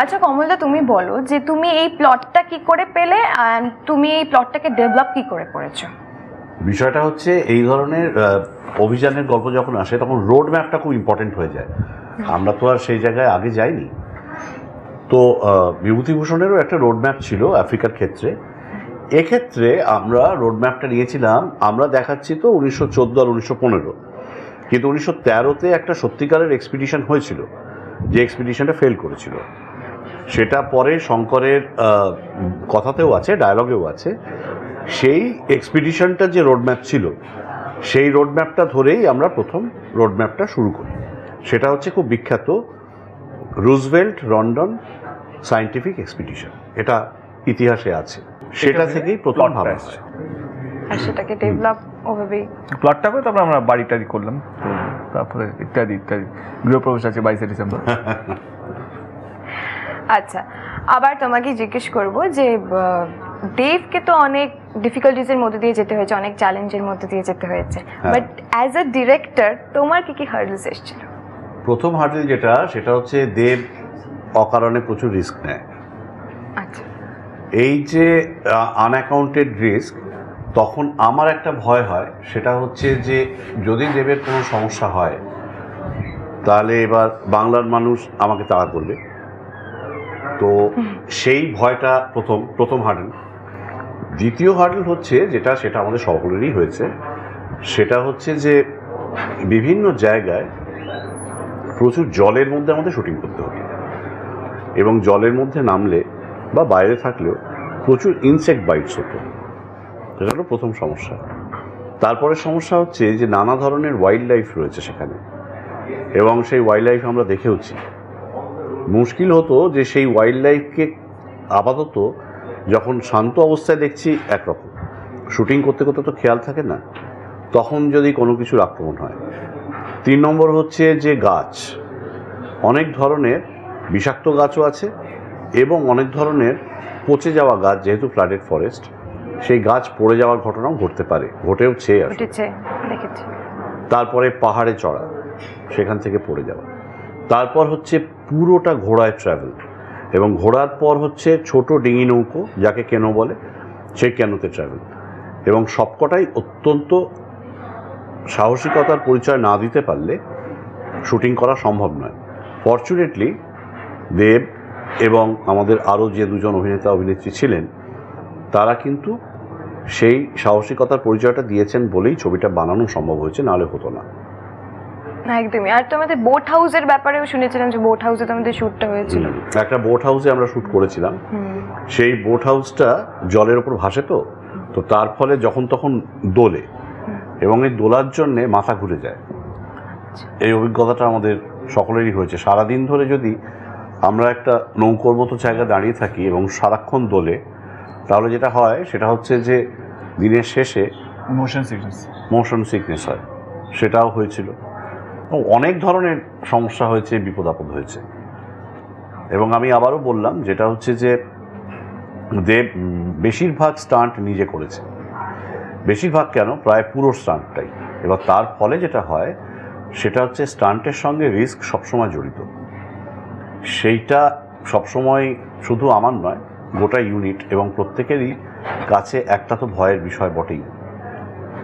আচ্ছা কমলদা, তুমি বলো যে তুমি এই প্লটটা কি করে পেলে অ্যান্ড তুমি এই প্লটটাকে ডেভেলপ কি করে করেছ? বিষয়টা হচ্ছে এই ধরনের অভিযানের গল্প যখন আসে তখন রোড ম্যাপটা খুব ইম্পর্টেন্ট হয়ে যায়। আমরা তো আর সেই জায়গায় আগে যাইনি। তো বিভূতিভূষণেরও একটা রোড ম্যাপ ছিল আফ্রিকার ক্ষেত্রে। এক্ষেত্রে আমরা রোড ম্যাপটা নিয়েছিলাম, আমরা দেখাচ্ছি তো উনিশশো চোদ্দ আর উনিশশো পনেরো। কিন্তু উনিশশো তেরোতে একটা সত্যিকারের এক্সপিডিশন হয়েছিল, যে এক্সপিডিশনটা ফেল করেছিল। সেটা পরে শঙ্করের কথাতেও আছে ডায়ালগেও আছে। সেই এক্সপিডিশনটা যে রোডম্যাপ ছিল সেই রোডম্যাপটা ধরেই আমরা প্রথম রোডম্যাপটা শুরু করি। সেটা হচ্ছে খুব বিখ্যাত রুজভেল্ট রন্ডন সায়েন্টিফিক এক্সপিডিশন এটা ইতিহাসে আছে। সেটা থেকেই প্রথম ভাবা এসছে। আর সেটাকে ডেভেলপ ওভাবেই প্লটটা করে তারপরে আমরা বাড়ি টাড়ি করলাম তারপরে ইত্যাদি ইত্যাদি। গৃহপ্রবেশ আছে বাইশে ডিসেম্বর। আচ্ছা আবার তোমাকে জিজ্ঞেস করব যে দেবকে তো অনেক ডিফিকাল্টিজের মধ্যে দিয়ে যেতে হয়েছে অনেক চ্যালেঞ্জের মধ্যে দিয়ে যেতে হয়েছে। হ্যাঁ। বাট অ্যাজ আ ডিরেক্টর তোমার কি কি হার্ডলস এসেছিল? প্রথম হার্ডেল যেটা সেটা হচ্ছে দেব অকারণে প্রচুর রিস্ক নেয়। আচ্ছা। এই যে আনঅ্যাকাউন্টেড রিস্ক তখন আমার একটা ভয় হয় সেটা হচ্ছে যে যদি দেবের কোনো সমস্যা হয় তাহলে এবার বাংলার মানুষ আমাকে তাড়া করবে। তো সেই ভয়টা প্রথম প্রথম হার্ডেল। দ্বিতীয় হার্ডেল হচ্ছে যেটা, সেটা আমাদের সকলেরই হয়েছে। সেটা হচ্ছে যে বিভিন্ন জায়গায় প্রচুর জলের মধ্যে আমাদের শুটিং করতে হবে। এবং জলের মধ্যে নামলে বা বাইরে থাকলেও প্রচুর ইনসেক্ট বাইটস হতো। এটা হলো প্রথম সমস্যা। তারপরে সমস্যা হচ্ছে যে নানা ধরনের ওয়াইল্ড লাইফ রয়েছে সেখানে। এবং সেই ওয়াইল্ড লাইফ আমরা দেখেওছি। মুশকিল হতো যে সেই ওয়াইল্ড লাইফকে আপাতত যখন শান্ত অবস্থায় দেখছি একরকম। শুটিং করতে করতে তো খেয়াল থাকে না। তখন যদি কোনো কিছুর আক্রমণ হয়। তিন নম্বর হচ্ছে যে গাছ। অনেক ধরনের বিষাক্ত গাছও আছে এবং অনেক ধরনের পচে যাওয়া গাছ যেহেতু ফ্লাডেড ফরেস্ট সেই গাছ পড়ে যাওয়ার ঘটনাও ঘটতে পারে। ঘটেওছে তারপরে পাহাড়ে চড়া সেখান থেকে পড়ে যাওয়া। তারপর হচ্ছে পুরোটা ঘোড়ায় ট্রাভেল এবং ঘোড়ার পর হচ্ছে ছোট ডিঙি নৌকো, যাকে কেন বলে সেই কেনতে ট্রাভেল এবং সবকটাই অত্যন্ত সাহসিকতার পরিচয় না দিতে পারলে শুটিং করা সম্ভব নয়। ফর্চুনেটলি দেব এবং আমাদের আরও যে দুজন অভিনেতা, অভিনেত্রী ছিলেন, তারা কিন্তু সেই সাহসিকতার পরিচয়টা দিয়েছেন বলেই ছবিটা বানানো সম্ভব হয়েছে, নাহলে হতো না। না একদমই। আর তোমাদের বোট হাউসের ব্যাপারেও শুনেছিলাম যে বোট হাউসে তোমাদের শ্যুটটা হয়েছিল। একটা বোট হাউসে আমরা শ্যুট করেছিলাম। সেই বোট হাউসটা জলের ওপর ভাসে তো? তো তার ফলে যখন তখন দোলে। এবং এই দোলার জন্যে মাথা ঘুরে যায়। এই অভিজ্ঞতাটা আমাদের সকলেরই হয়েছে। সারাদিন ধরে যদি আমরা একটা নৌকোর মতো জায়গায় দাঁড়িয়ে থাকি এবং সারাক্ষণ দোলে তাহলে যেটা হয় সেটা হচ্ছে যে দিনের শেষে মোশন সিকনেস মোশন সিকনেস হয়। সেটাও হয়েছিল। অনেক ধরনের সমস্যা হয়েছে, বিপদ আপদ হয়েছে। এবং আমি আবারও বললাম, যেটা হচ্ছে যে দেব বেশিরভাগ স্টান্ট নিজে করেছে। বেশিরভাগ কেন? প্রায় পুরো স্টান্টটাই এবার তার ফলে যেটা হয়, সেটা হচ্ছে স্টান্টের সঙ্গে রিস্ক সবসময় জড়িত। সেইটা সবসময় শুধু আমার নয়, গোটা ইউনিট এবং প্রত্যেকেরই কাছে একটা তো ভয়ের বিষয় বটেই।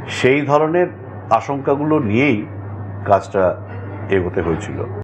সেই ধরনের আশঙ্কাগুলো নিয়েই কাজটা এগোতে হয়েছিল।